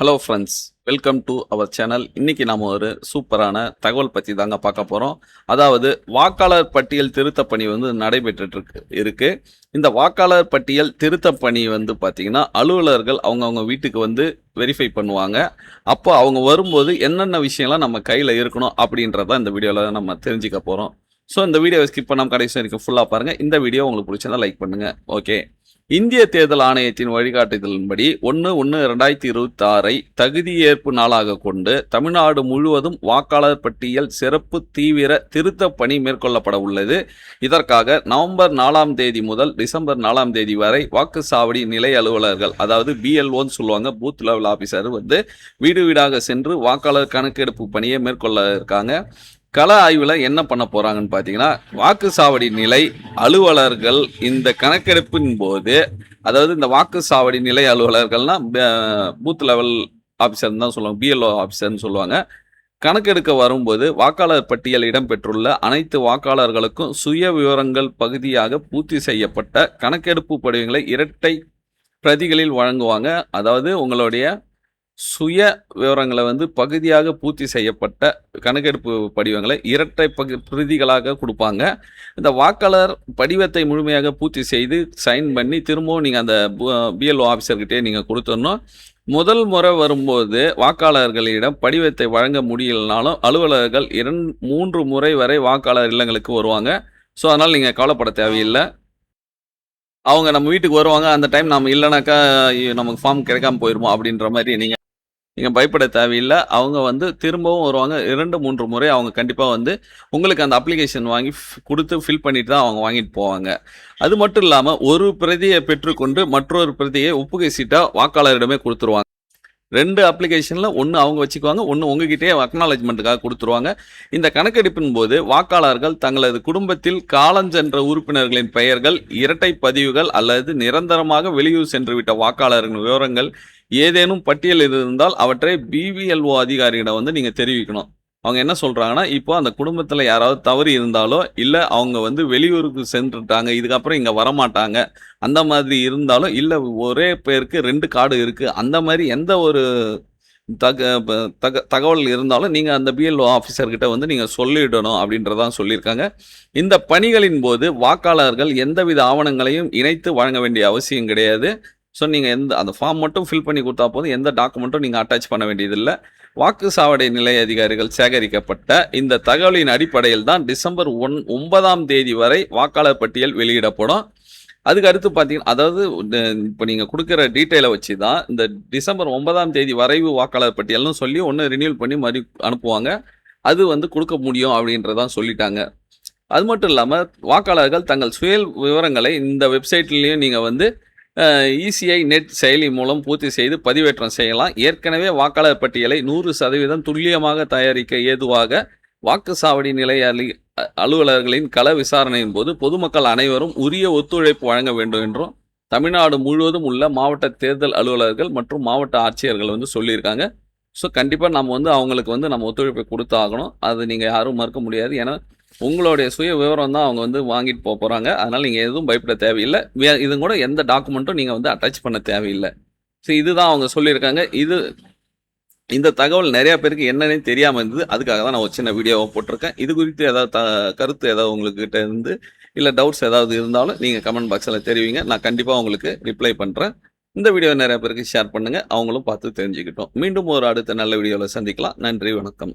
Hello friends welcome to our channel இன்னைக்கு நாம் ஒரு சூப்பரான தகவல் பற்றி தாங்க பார்க்க போகிறோம் அதாவது வாக்காளர் பட்டியல் திருத்த பணி வந்து நடைபெற்றுட்டு இருக்கு. இந்த வாக்காளர் பட்டியல் திருத்த பணி வந்து பார்த்தீங்கன்னா அலுவலர்கள் அவங்கவுங்க வீட்டுக்கு வந்து வெரிஃபை பண்ணுவாங்க. அப்போ அவங்க வரும்போது என்னென்ன விஷயம்லாம் நம்ம கையில் இருக்கணும் அப்படின்றத இந்த வீடியோவில் நம்ம தெரிஞ்சுக்க போகிறோம் ஸோ இந்த வீடியோவை ஸ்கிப் பண்ணாமல் கடைசி வரைக்கும் ஃபுல்லாக பாருங்கள் இந்த வீடியோ உங்களுக்கு பிடிச்சதா லைக் பண்ணுங்கள் ஓகே இந்திய தேர்தல் ஆணையத்தின் வழிகாட்டுதலின்படி ஒன்று ஒன்று ரெண்டாயிரத்தி இருபத்தி ஆறை தகுதியேற்பு நாளாக கொண்டு தமிழ்நாடு முழுவதும் வாக்காளர் பட்டியல் சிறப்பு தீவிர திருத்த பணி மேற்கொள்ளப்பட உள்ளது. இதற்காக நவம்பர் நாலாம் தேதி முதல் டிசம்பர் நாலாம் தேதி வரை வாக்குச்சாவடி நிலை அலுவலர்கள் அதாவது பிஎல்ஓன்னு சொல்லுவாங்க பூத் லெவல் ஆஃபீஸர் வந்து வீடு வீடாக சென்று வாக்காளர் கணக்கெடுப்பு பணியை மேற்கொள்ள இருக்காங்க. கள ஆய்வில் என்ன பண்ண போகிறாங்கன்னு பார்த்தீங்கன்னா வாக்குச்சாவடி நிலை அலுவலர்கள் இந்த கணக்கெடுப்பின் போது அதாவது இந்த வாக்குச்சாவடி நிலை அலுவலர்கள்னா பூத் லெவல் ஆஃபீஸர்னு தான் சொல்லுவாங்க பிஎல்ஓ ஆஃபீஸர்னு சொல்லுவாங்க. கணக்கெடுக்க வரும்போது வாக்காளர் பட்டியல் இடம்பெற்றுள்ள அனைத்து வாக்காளர்களுக்கும் சுய விவரங்கள் பகுதியாக பூர்த்தி செய்யப்பட்ட கணக்கெடுப்பு படிவங்களை இரட்டை பிரதிகளில் வழங்குவாங்க. அதாவது உங்களுடைய சுய விவரங்களை வந்து பகுதியாக பூர்த்தி செய்யப்பட்ட கணக்கெடுப்பு படிவங்களை இரட்டை பகு பிரதிகளாக கொடுப்பாங்க. இந்த வாக்காளர் படிவத்தை முழுமையாக பூர்த்தி செய்து சைன் பண்ணி திரும்பவும் நீங்கள் அந்த பிஎல்ஓ ஆஃபீஸர்கிட்டே நீங்கள் கொடுத்துடணும். முதல் முறை வரும்போது வாக்காளர்களிடம் படிவத்தை வழங்க முடியலனாலும் அலுவலர்கள் இரண்டு மூன்று முறை வரை வாக்காளர் இல்லங்களுக்கு வருவாங்க. ஸோ அதனால் நீங்கள் கவலைப்பட தேவையில்லை. அவங்க நம்ம வீட்டுக்கு வருவாங்க. அந்த டைம் நம்ம இல்லைனாக்கா நமக்கு ஃபார்ம் கிடைக்காம போயிருமோ அப்படின்ற மாதிரி நீங்கள் நீங்கள் பயப்பட தேவையில்லை. அவங்க வந்து திரும்பவும் வருவாங்க. இரண்டு மூன்று முறை அவங்க கண்டிப்பாக வந்து உங்களுக்கு அந்த அப்ளிகேஷன் வாங்கி கொடுத்து ஃபில் பண்ணிட்டு தான் அவங்க வாங்கிட்டு போவாங்க. அது மட்டும் இல்லாமல் ஒரு பிரதியை பெற்றுக்கொண்டு மற்றொரு பிரதியை ஒப்புகை சீட்டாக வாக்காளரிடமே கொடுத்துருவாங்க. ரெண்டு அப்ளிகேஷனில் ஒன்று அவங்க வச்சுக்குவாங்க ஒன்று உங்ககிட்டயே அக்னாலஜ்மெண்ட்டுக்காக கொடுத்துருவாங்க. இந்த கணக்கெடுப்பின் போது வாக்காளர்கள் தங்களது குடும்பத்தில் காலஞ்சென்ற உறுப்பினர்களின் பெயர்கள் இரட்டை பதிவுகள் அல்லது நிரந்தரமாக வெளியூர் சென்றுவிட்ட வாக்காளர்களின் விவரங்கள் ஏதேனும் பட்டியல் இருந்தால் அவற்றை பிவிஎல்ஓ அதிகாரியிடம் வந்து நீங்கள் தெரிவிக்கணும். அவங்க என்ன சொல்கிறாங்கன்னா இப்போ அந்த குடும்பத்தில் யாராவது தவறி இருந்தாலோ இல்லை அவங்க வந்து வெளியூருக்கு சென்றுட்டாங்க இதுக்கப்புறம் இங்கே வரமாட்டாங்க அந்த மாதிரி இருந்தாலும் இல்லை ஒரே பேருக்கு ரெண்டு கார்டு இருக்குது அந்த மாதிரி எந்த ஒரு தக ப- தக தகவல் இருந்தாலும் நீங்கள் அந்த பிஎல்ஓ ஆஃபீஸர்கிட்ட வந்து நீங்கள் சொல்லிடணும் அப்படின்றதான் சொல்லியிருக்காங்க. இந்த பணிகளின் போது வாக்காளர்கள் எந்தவித ஆவணங்களையும் இணைத்து வழங்க வேண்டிய அவசியம் கிடையாது. ஸோ நீங்கள் எந்த அந்த ஃபார்ம் மட்டும் ஃபில் பண்ணி கொடுத்தா போதும். எந்த டாக்குமெண்ட்டும் நீங்கள் அட்டாச் பண்ண வேண்டியதில்லை. வாக்கு சாவடை நிலைய அதிகாரிகள் சேகரிக்கப்பட்ட இந்த தகவலின் அடிப்படையில் தான் டிசம்பர் ஒன் ஒன்பதாம் தேதி வரை வாக்காளர் பட்டியல் வெளியிடப்படும். அதுக்கு அடுத்து பார்த்தீங்கன்னா அதாவது இப்போ நீங்கள் கொடுக்குற டீட்டெயிலை வச்சு தான் இந்த டிசம்பர் ஒன்பதாம் தேதி வரைவு வாக்காளர் பட்டியல்னு சொல்லி ஒன்று ரினியூல் பண்ணி மறு அனுப்புவாங்க. அது வந்து கொடுக்க முடியும் அப்படின்றதான் சொல்லிட்டாங்க. அது மட்டும் இல்லாமல் வாக்காளர்கள் தங்கள் சுய விவரங்களை இந்த வெப்சைட்லேயும் நீங்கள் வந்து இசிஐ நெட் செயலி மூலம் பூர்த்தி செய்து பதிவேற்றம் செய்யலாம். ஏற்கனவே வாக்காளர் பட்டியலை நூறு சதவீதம் துல்லியமாக தயாரிக்க ஏதுவாக வாக்குச்சாவடி நிலைய அலி அலுவலர்களின் கள விசாரணையின் போது பொதுமக்கள் அனைவரும் உரிய ஒத்துழைப்பு வழங்க வேண்டும் என்றும் தமிழ்நாடு முழுவதும் உள்ள மாவட்ட தேர்தல் அலுவலர்கள் மற்றும் மாவட்ட ஆட்சியர்கள் வந்து சொல்லியிருக்காங்க. ஸோ கண்டிப்பாக நம்ம வந்து அவங்களுக்கு வந்து நம்ம ஒத்துழைப்பை கொடுத்தாகணும். அது நீங்கள் யாரும் மறுக்க முடியாது. ஏன்னா உங்களுடைய சுய விவரம் தான் அவங்க வந்து வாங்கிட்டு போக போகிறாங்க அதனால் நீங்கள் எதுவும் பயப்பட தேவையில்லை. வே- இது கூட எந்த டாக்குமெண்ட்டும் நீங்கள் வந்து அட்டாச் பண்ண தேவையில்லை. ஸோ இதுதான் அவங்க சொல்லியிருக்காங்க. இது இந்த தகவல் நிறையா பேருக்கு என்னன்னே தெரியாமல் இருந்தது. அதுக்காக தான் நான் ஒரு சின்ன வீடியோவை போட்டிருக்கேன். இது குறித்து ஏதாவது த கருத்து ஏதாவது உங்கள்கிட்ட இருந்து இல்லை டவுட்ஸ் ஏதாவது இருந்தாலும் நீங்கள் கமெண்ட் பாக்ஸில் தெரிவிங்க. நான் கண்டிப்பாக உங்களுக்கு ரிப்ளை பண்ணுறேன் இந்த வீடியோ நிறைய பேருக்கு ஷேர் பண்ணுங்கள் அவங்களும் பார்த்து தெரிஞ்சுக்கிட்டோம். மீண்டும் ஒரு அடுத்த நல்ல வீடியோவில் சந்திக்கலாம். நன்றி வணக்கம்.